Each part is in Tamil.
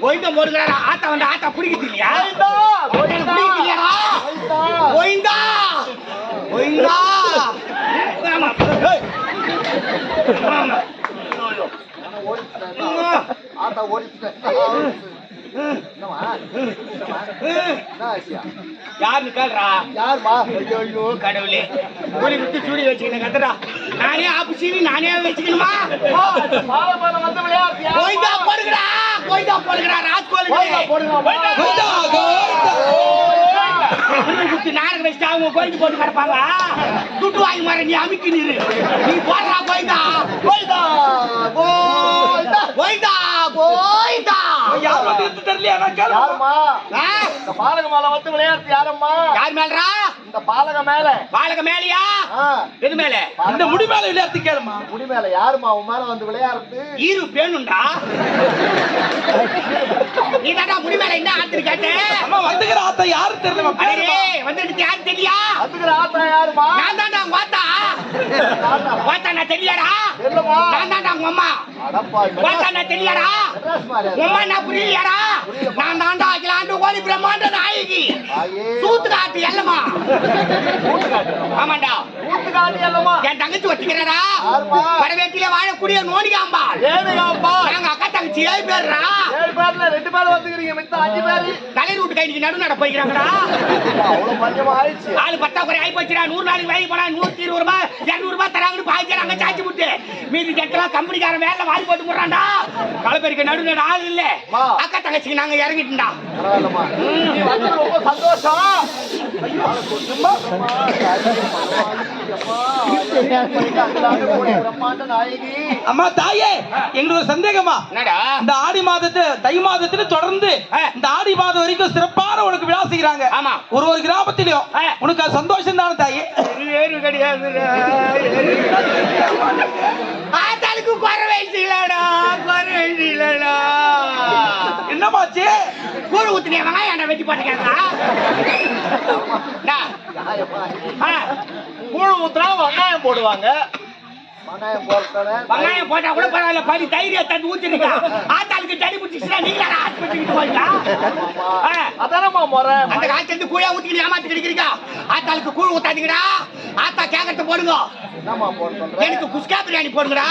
கோயிந்தா முருகிறாரா ஆத்தா வந்து ஆத்தா பிடிக்குது இல்லையா. ஆனா ஓடிச்சுட்டேன். ஆத்தா ஓடிச்சுட்டேன். யாருன்னு கேள்றா யாரும்மா? ஐயோ கடவுளே. கூலி விட்டு சூடி வச்சுக்கணும் கத்துறா நானே ஆப்பு சீவி நானே வச்சுக்கணுமா? கோயிந்தா போடுங்கடா கோயிந்தா போடுங்கடா. குருவி குத்தி நாடகம் வச்சுட்டு அவங்க கோயிந்து போட்டு கிடப்பாங்க. துட்டு வாங்கி மாற நீ அமுக்கி நிறு. நீ போடுறா கோயிந்தா கோவிந்தா, கோவிந்தா. கோயிந்தா கோயிந்தா யார் வந்து தெரியலையா? நான்? இந்த பாலக மேல வந்து விளையாட்டு யாரம்மா? யார் மேலரா இந்த பாலக மேல. பாலக மேலையா? எது மேல? இந்த முடி மேல விளையாட்டு கேளுமா முடி மேல யாரும்மா? உன் மேல வந்து விளையாடுறது. ஈரு பேணுண்டா? நீ தாண்டா முடி மேல என்ன ஆத்துரு கேட்ட? அம்மா வந்துக்கிற ஆத்தா யாரு தெரியல அடே வந்துட்டு யாரு தெரியா? அதுக்குற ஆத்தா யாரும்மா? நான் தாண்டா உங்க வாத்தா வாத்தா நான் தெரியாடா? இல்லம்மா நான் தாண்டா உங்க அம்மா. வாத்தா நான் உங்க அம்மா நான் புரியலையாடா? நான் தாண்டா அகிலாண்டு கோடி பிரம்மாண்ட நாயகி. ஆயே சூத்து காட்டு எல்லமா ஆமாண்டா. கூட்டுக்காட்டி அல்லம்மா என் தங்கச்சி வச்சுக்கிறடா? வரவேட்டில வாழக்கூடிய நோனிகாம்பாள் ஏனுகாப்பா நாங்க அக்கா தங்கச்சி ஏழு பேர்ரா. பேர்ல ரெண்டு பேர் வந்துக்கிறீங்க மித்த அஞ்சு பேரு. தலைவர் வீட்டு கைக்கு நடு நட போய்க்கிறாங்கடா அவ்வளவு பஞ்சமா ஆயிடுச்சு. ஆளு பத்தாக்குறை ஆகி போச்சுடா. நூறு நாளைக்கு வாங்கி போனா நூத்தி இருபது ரூபாய் இருநூறு ரூபாய் தராங்கன்னு பாய்ச்சாங்க சாச்சி விட்டு மீதி ஜெட்டெல்லாம் கம்பெனிக்காரன் வேலை வாங்கி போட்டு போடுறான்டா. களப்பெருக்க நடு நடு ஆள் இல்ல. அக்கா தங்கச்சிக்கு நாங்க வந்து ரொம்ப சந்தோஷம். நாயகி அம்மா தாயே எங்களுக்கு ஒரு சந்தேகமா? இந்த ஆடி மாதத்து தை மாதத்துல தொடர்ந்து. இந்த ஆடி மாதம் வரைக்கும் சிறப்பான உனக்கு விழா செய்கிறாங்க ஆமா. ஒரு ஒரு கிராமத்திலயும். உனக்கு சந்தோஷம் தானே தாயே? ஏறு கிடையாதுடா ஆத்தாளுக்கு குறை வயசுலடா குறை வயசுலடா என்னமாச்சு கூழ் ஊத்துனே வெங்காயம் என்ன வெட்டி போட்டுக்கிறா நியாயமா? கூழ் ஊத்துனா வெங்காயம் போடுவாங்க. வெங்காயம் போட்டா கூட பரவாயில்ல பாதி தைரிய தண்ணி ஊத்திருக்கா ஆத்தாளுக்கு தண்ணி பிடிச்சிச்சுன்னா நீங்க ஆஸ்பத்திரிக்கு போயிடலாம் ஆ. அதானம்மா முறை? அந்த காலத்துல இருந்து கூழா ஊத்திக்கிட்டு ஏமாத்தி கிடைக்கிறீங்க ஆத்தாளுக்கு கூழ் ஊத்தாதீங்கடா. ஆத்தா கேக்கறது போடுங்க? எனக்கு குஸ்கா பிரியாணி போடுங்கடா.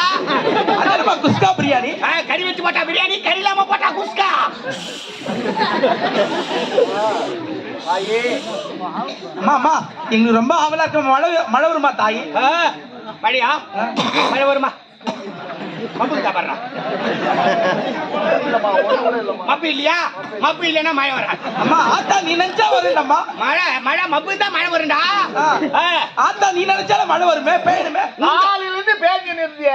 குஸ்கா பிரியாணி? கறி வச்சு போட்டா பிரியாணி கறி இல்லாம போட்டா குஸ்கா. அம்மா அம்மா எங்களுக்கு ரொம்ப ஆவலா இருக்க. மழை மழை வருமா தாயே? ஆ, மழையா வருமா? மப்பு இல்லையா மப்பு இல்லைன்னா மழை வராது அம்மா ஆத்தா நீ நினைச்சா வரும்டம்மா. மழை மழை மப்பு தான் மழை வரும்டா. ஆத்தா நீ நினைச்சாலும் மழை வருமே பெய்யணுமே நாளையில இருந்து பேஞ்சு நிறுத்திய.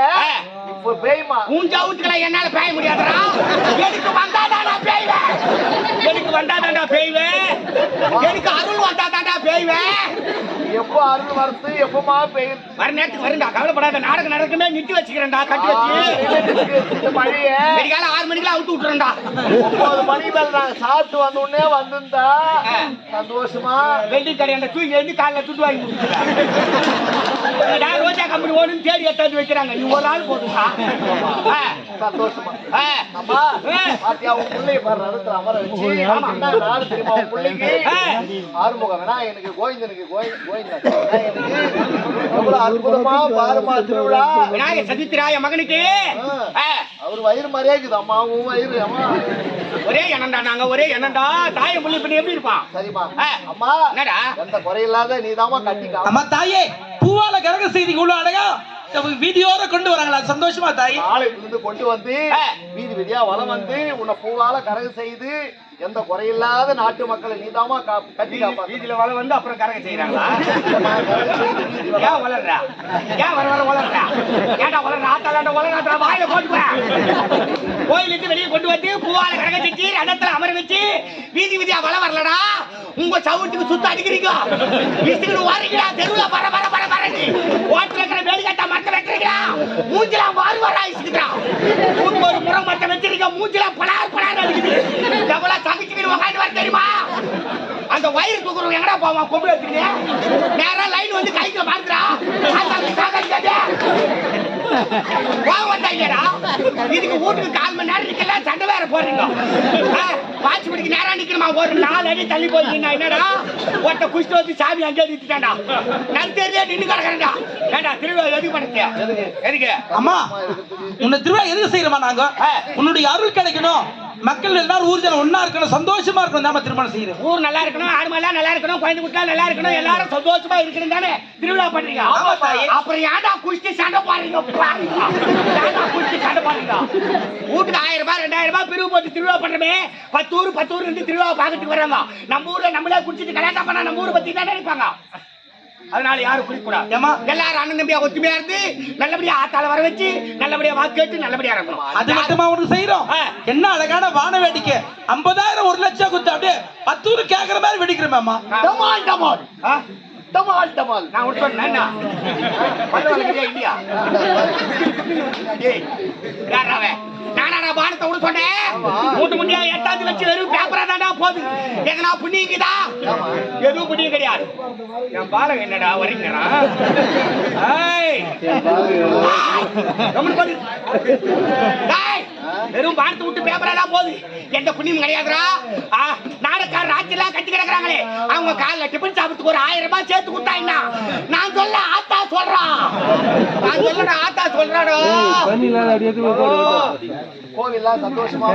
இப்ப பேய்மா உன் ஜவுத்துக்கெல்லாம் என்னால பேய முடியாதுடா. எனக்கு வந்தாதான் நான் பேய்வேன் எனக்கு வந்தாதான் நான் பேய்வேன் எனக்கு அருள் வந்தாதான் நான் பேய்வேன் எப்போ அருள் வரது எப்பமா பெய்யுது? வர நேரத்துக்கு வருண்டா கவலைப்படாத நாடகம் நடக்குமே நிட்டு வச்சுக்கிறேன்டா கட்டி வச்சு. வெடிக்கால ஆறு மணிக்கெல்லாம் அவுத்து விட்டுறேன்டா. ஒன்பது மணி மேல நாங்க சாப்பிட்டு வந்த உடனே வந்திருந்தா. சந்தோஷமா? வெள்ளி கடை அந்த தூக்கி எழுந்து காலைல துட்டு வாங்கி கொடுத்துருக்கேன் நான் ரோஜா கம்பெனி ஓடுன்னு தேடி எடுத்தாந்து வைக்கிறாங்க. நீ ஒரு ஆள் போதுமா ஆ, சந்தோஷமா. ஆ. அம்மா ஆ. பாத்தியா உன் பிள்ளைய பாரு நடுத்துல அமர வச்சு நாடு தெரியுமா உன் பிள்ளைக்கு. ஆறுமுகம் வேணா எனக்கு கோவிந்தனுக்கு கோவிந்த கோவிந்தன். விநாயகனுக்கு எவ்வளவு அற்புதமா பாருமா திருவிழா? விநாயகர் சதுர்த்திரா என் மகனுக்கு அவர் வயிறு மாதிரியே இருக்குது அம்மா உன் வயிறு அம்மா. ஒரே எண்ணம்டா நாங்க ஒரே எண்ணம்டா. தாயை முள்ளி பண்ணி எப்படி இருப்பான்? சரிம்மா. அம்மா என்னடா? எந்த குறையில்லாத நீதாம்மா கட்டி கா அம்மா தாயே பூவால கரக செய்தி உள்ள அழகா. வீதியோட கொண்டு வராங்களா? சந்தோஷமா தாயே? நாளைக்கு இருந்து கொண்டு வந்து. வீதி வீதியா வலம் வந்து உன்னை பூவால கரகு செய்து எந்த குறையில்லாத நாட்டு மக்களை நீதாம்மா கா- கட்டி வீதியில வள வந்து அப்புறம் கரக செய்யறாங்களா ஏன் வளர்றா? ஏன் வர வர வளர்றா? ஏன்டா வளர்ற? ஆத்தாலாண்ட வளர்றா வாயில போட்டுவேன் கோயிலுக்கு வெளியே கொண்டு வந்து பூவால கரக செஞ்சு ரதத்துல அமர வச்சு வீதி வீதியா வள வரலடா. உங்க சவுட்டுக்கு சுத்த அடிக்கிறீங்க. இஷ்டத்துக்கு வாரீங்களா தெருவுல வர வர வர வரன்னு இருக்கிற வேலி கட்டா மரத்தை வெட்டுறீங்களா வாரு வரா இசுக்குறா ஒரு முறை மரத்தை வச்சிருக்க மூஞ்சில பலார் பலார் அடிக்குது. எவ்வளோ சமைச்சுக்கிட்டு உக்காந்து வர தெரியுமா? அந்த வயிறு தூக்குறவங்க எங்கடா போவான் கொம்பு எடுத்துக்கிட்டு நேரா லைன் வந்து கைக்குள்ள மாறுதுடா அந்த வந்தா இல்லையாடா இதுக்கு வீட்டுக்கு கால் மணி நேரம் நிக்கல சண்டை வேற போறீங்க வாட்ச் பிடிக்க நேரம் நிக்கணுமா? ஒரு நாலு அடி தள்ளி போய் நின்னா என்னடா? ஒட்ட குஷ்டு வந்து சாமி அங்கே நிறுத்திட்டான்டா. நான் தெரியல நின்னு கிடக்குறேன்டா. ஏண்டா திருவிழா எதுக்கு பண்ணுறியா எதுக்கு? அம்மா உன்னை திருவிழா எதுக்கு செய்யறோமா நாங்க? உன்னுடைய அருள் கிடைக்கணும். மக்கள் எல்லாரும் ஊர்ஜனம் ஒன்னா இருக்கணும் சந்தோஷமா இருக்கணும் நாம திருமணம் செய்யறோம் ஊர் நல்லா இருக்கணும் ஆடு மாடெல்லாம் நல்லா இருக்கணும் குழந்தை குட்டா நல்லா இருக்கணும் எல்லாரும் சந்தோஷமா இருக்கணும் தானே? திருவிழா பண்றீங்க. அப்புறம் ஏன்டா குஷ்டி சண்டை பாருங்க. குஷ்டி சண்டை பாருங்க வீட்டுக்கு ஆயிரம் ரூபாய் ரெண்டாயிரம் ரூபாய் பிரிவு போட்டு திருவிழா பண்றமே. பத்து ஊர் பத்து ஊர் இருந்து திருவிழா பார்க்கறதுக்கு வராங்க நம்ம ஊர்ல நம்மளே குடிச்சிட்டு கல்யாணம் பண்ணா நம்ம ஊரை பத்தி தானே நினைப்பாங்க. அதனால யாரும் குடிக்கூடாது ஏம்மா? எல்லாரும் அண்ணன் தம்பியா ஒத்துமையா இருந்து நல்லபடியா ஆத்தால வர வச்சு நல்லபடியா வாக்கு கேட்டு நல்லபடியா இருக்கணும் அது மட்டுமா உனக்கு செய்யறோம். என்ன அழகான வான வேடிக்கை ஐம்பதாயிரம் ஒரு லட்சம் கொடுத்து அப்படியே பத்து ஊர் கேக்குற மாதிரி வெடிக்கிறோமேம்மா டமால் டமால் ஆ? டமால் டமால் நான் உன் சொன்னேன் இல்லையா? பானத்தை விட சொன்னேன்? மூட்டு முட்டியா எட்டாந்து வச்சு வெறும் பேப்பரா தான்டா போகுது. எங்கனா புண்ணியங்குதா? எதுவும் புண்ணியம் கிடையாது. என் என்னடா? ஏய். டேய், வெறும் வானத்தை விட்டு பேப்பரா போகுது. எந்த புண்ணியம் கிடையாதுடா. நாடக்கார நாடகாரர் ராத்திரிலாம் கட்டி கிடக்குறாங்களே. அவங்க காலைல டிபன் சாப்பிட்டு ஒரு ஆயிரம் ரூபாய் சேர்த்து கொடுத்தாங்கன்னா நான் சொல்ல ஆத்தா சொல்றான் நான் சொல்லடா ஆத்தா சொல்றாடோ கோவில்லாம் சந்தோஷமா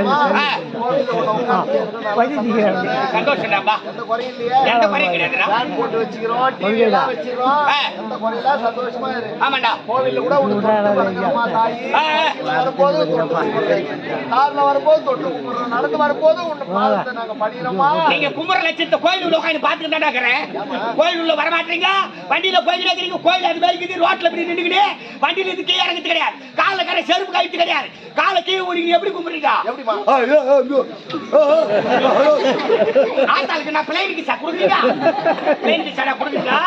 சந்தோஷம்டாப்பா எந்த குறையும் இல்லையா. எந்த குறையும் கிடையாதுடா. ஃபேன் போட்டு வச்சுக்கிறோம் டிவி எல்லாம் வச்சிருக்கோம் ஆ. எந்த குறையில சந்தோஷமா இரு. ஆமாண்டா. கோவில்ல கூட உனக்கு வணங்குறோமா தாயி? வரும்போது தொட்டு கும்பிடுறோம் கார்ல வரும்போது தொட்டு கும்பிடுறோம் நடந்து வரும்போது உன்னை பாதத்தை நாங்க கும்புற லட்சத்தை கோயில் உள்ள உட்காந்து பாத்துட்டு தான் இருக்கிறேன். கோயில் உள்ள வர மாட்டீங்க வண்டியில போய்கிட்டே இருக்கிறீங்க கோயில் அது மாதிரி இருக்குது. ரோட்ல இப்படி நின்னுக்கிட்டு வண்டியில இது கீழே இறங்குறது கிடையாது. கால கரை செருப்பு கழித்து கிடையாது. காலை கீழே ஓடிங்க எப்படி கும்பிடுறீங்க? எப்படிமா ஆத்தாளுக்கு நான் பிளைனுக்கு சார் கொடுக்குறீங்க? பிளைனுக்கு சார் கொடுக்குறீங்களா?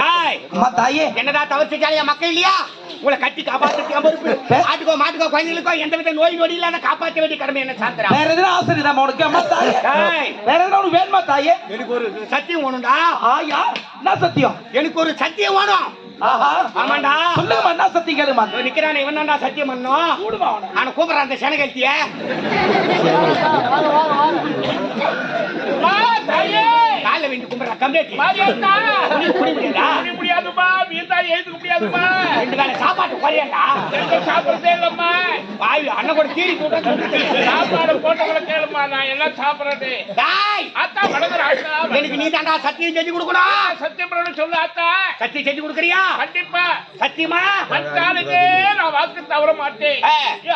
டாய் அம்மா தாயே. என்னடா தவிர்த்துக்கால என் மக்கள் இல்லையா? உங்களை கட்டி காப்பாத்துக்கு என் பொறுப்பு. ஆட்டுக்கோ மாட்டுக்கோ குழந்தைகளுக்கோ எந்த வித நோய் நொடி இல்லாத காப்பாற்ற வேண்டிய கடமை என்ன சாத்திரா வேற எதுனா ஆசை இருக்குதா உனக்கு? அம்மா தாயே. டேய். வேற எதுனா உனக்கு வேணுமா தாயே? எனக்கு ஒரு சத்தியம் வேணும்டா. ஆயா என்ன சத்தியம்? எனக்கு ஒரு சத்தியம் வேணும். ஆமாண்டா. சொல்லுங்கம்மா என்ன சத்தியம் கேளுமா நிக்கிறானே சத்தியம் பண்ணும் கூடுமா அவனை. கூப்பிடுறான் அந்த செனகழ்த்திய காலைல வேண்டி கும்பிடுறான் கம்ப்ளீட் முடியாதா முடியாதுமா வீட்டா எழுதுக்க முடியாதுமா ரெண்டு வேலை சாப்பாட்டு குறையாண்டா. சாப்பிடுறதே இல்லம்மா. வாயு அண்ணன் கூட தீரி கூட்டம் சாப்பாடு போட்டவங்களை கேளுமா நான் என்ன சாப்பிடுறது? டாய்! அத்தா வடங்குற எனக்கு நீ தாண்டா சத்தியம் செஞ்சு கொடுக்கணும். சத்தியப்படணும் சொல்லு அத்தா சத்தியம் செஞ்சு கொடுக்குறியா? கண்டிப்பா. சத்தியமா? அத்தாளுக்கே நான் வாக்கு தவற மாட்டேன்.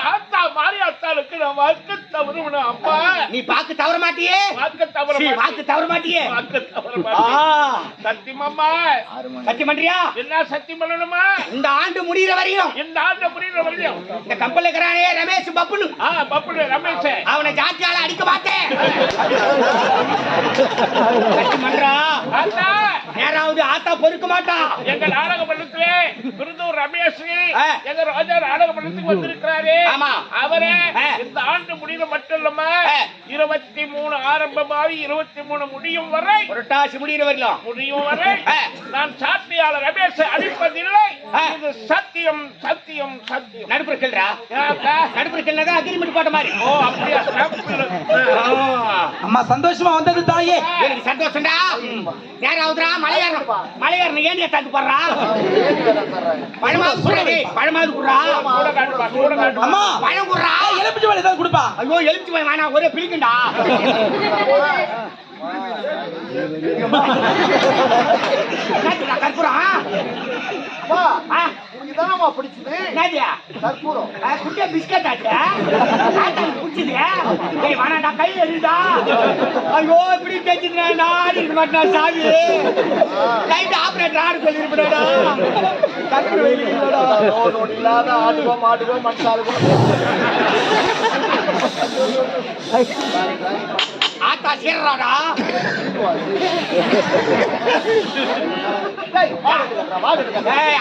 ஆத்தா மாறி அத்தாளுக்கு நான் வாக்கு தவறுவணும் அப்பா. நீ பாக்கு தவற மாட்டியே? வாக்கு தவற வாக்கு தவற மாட்டியே? வாக்கு தவற ஆ, மாட்டேன். சத்தியமாம்மா சத்தியம் பண்றியா? என்ன சத்தியம் பண்ணணுமா? இந்த ஆண்டு முடியிற வரையும். இந்த ஆண்ட புரியுற வரையும். இந்த கப்பல்ல இருக்கிறானே ரமேஷ் பப்புனு ஆ பப்புடு ரமேஷ் அவனை ஜாத்தியால அடிக்க மாட்டேன் சத்தியம் பண்றா அத்தா யாராவது ஆத்தா பொறுக்க மாட்டான் எங்க நாடக மன்றத்திலே விருந்தூர் ரமேஷ். எங்க ராஜா நாடக மன்றத்துக்கு வந்திருக்கிறாரு ஆமா. அவரே. இந்த ஆண்டு முடிவு மட்டும் இல்லாம. இருபத்தி மூணு ஆரம்பமாகி இருபத்தி மூணு முடியும் வரை ஒரு டாஸ் முடியிற வரையும் முடியும் வரை. நான் சாட்சியாளர் ரமேஷ் அடிப்பதில்லை. இது சத்தியம் சத்தியம் சத்தியம் நடுப்புற கிள்ளதான் அக்ரிமெண்ட் போட்ட மாதிரி. ஓ அப்படியா. அம்மா சந்தோஷமா வந்தது தாயே. எனக்கு சந்தோஷம்டா. யாராவதுரா மலையாரம் மலையாரம் ஏன் தந்து போடுறா. பழமாவது குடுறா. பழமாவது குடுறா கூட காட்டுப்பா, கூட காட்டுப்பா. அம்மா. பழம் குடுறா. எலுமிச்சு ஏதாவது கொடுப்பா. ஐயோ எலுமிச்சு பழம் வேணாம். ஒரே பிடிக்குண்டா என்னத்துடா தானம்மா பிடிச்சது? என்னது? கற்பூரம். குட்டியா பிஸ்கட் ஆச்சு? ஆட்டாளுக்கு பிடிச்சது? ஏய் வேணாண்டா கையில் எழுதா ஐயோ இப்படி தெரிஞ்சுதுடா நான் இருக்க மாட்டேன் சாமி லைட் ஆபரேட்டர் ஆடு சொல்லிருப்படா கற்பூரம் வெளியிடா இல்லாத ஆட்டுவோம் மாட்டுவோம் மனுஷாளுக்கும் ஆத்தா சீர்றாடா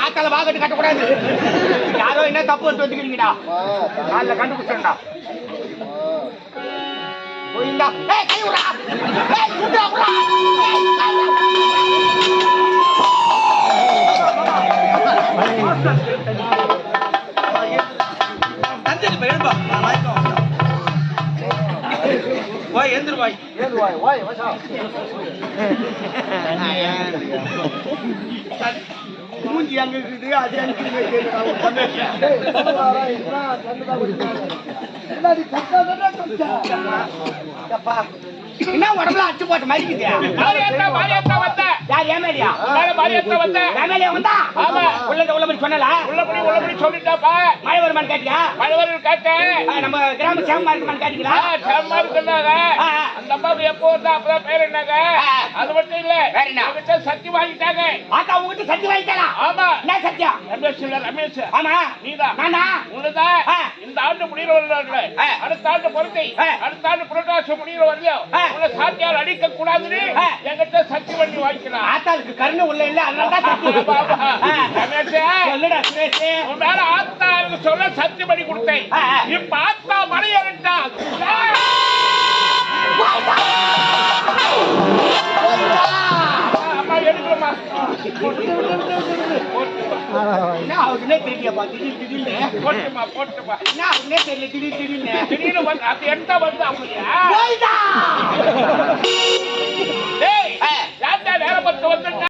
ஆத்தால வாகட்டு கட்டக்கூடாது யாரோ என்ன தப்பு வச்சுக்கிறீங்கடா கால கண்டுபிடிச்சா போயிருந்தா கை விடா தஞ்சது போயிருப்பா வாய் எந்திரு வாய் ஏது மூஞ்சி அங்க இருக்குது அது சொல்லுவாரா என்ன உடம்புல அச்சு போட்ட மாதிரி யார் ஏமேலியா ஏமேலியா வந்தா. ஆமா. உள்ளத உள்ள போய் சொன்னல? உள்ளபடி உள்ளபடி சொல்லிட்டாப்பா. மழை வருமான்னு கேட்டியா? பழவர்கள் கேட்டேன் ஆ, நம்ம கிராம சேமமா இருக்குமான்னு கேட்டீங்களா சேமா இருக்குன்னாங்க. அந்த அம்மாவுக்கு எப்போ வந்தா அப்பதான் பேர் என்னங்க. அது மட்டும் இல்ல. வேற என்ன? சக்தி வாங்கிட்டாங்க. ஆத்தா உங்ககிட்ட சத்தி வாங்கிட்டாளா? ஆமா. என்ன சத்தியம்? ரமேஷ் இல்ல ரமேஷ். ஆமா. நீதான். நானா? உன்னதான். ஆ. இந்த ஆண்டு ஆ. அடுத்த ஆண்டு பொறுத்தை ஆ. அடுத்த ஆண்டு புரட்டாசி முடிகிற வரலையோ ஆ. உன்னை சாத்தியால் அடிக்க கூடாதுன்னு. என்கிட்ட சக்தி பண்ணி வாங்கிக்கலாம் ஆத்தாளுக்கு கருணை உள்ள இல்ல அதனால சொல்ல சக்தி பண்ணி கொடுத்தேன். இப்ப ஆத்தா மணி அவருக்குன்னே தெரியலப்பா திடீர் திடீர்னு. போட்டுமா போட்டுமா. என்ன? அவருக்குன்னே தெரியல திடீர் திடீர்னு. திடீர்னு வந்து அது எடுத்தா வந்து அப்படியா ஆ. யார்டா வேலை பார்த்து வந்துட்டா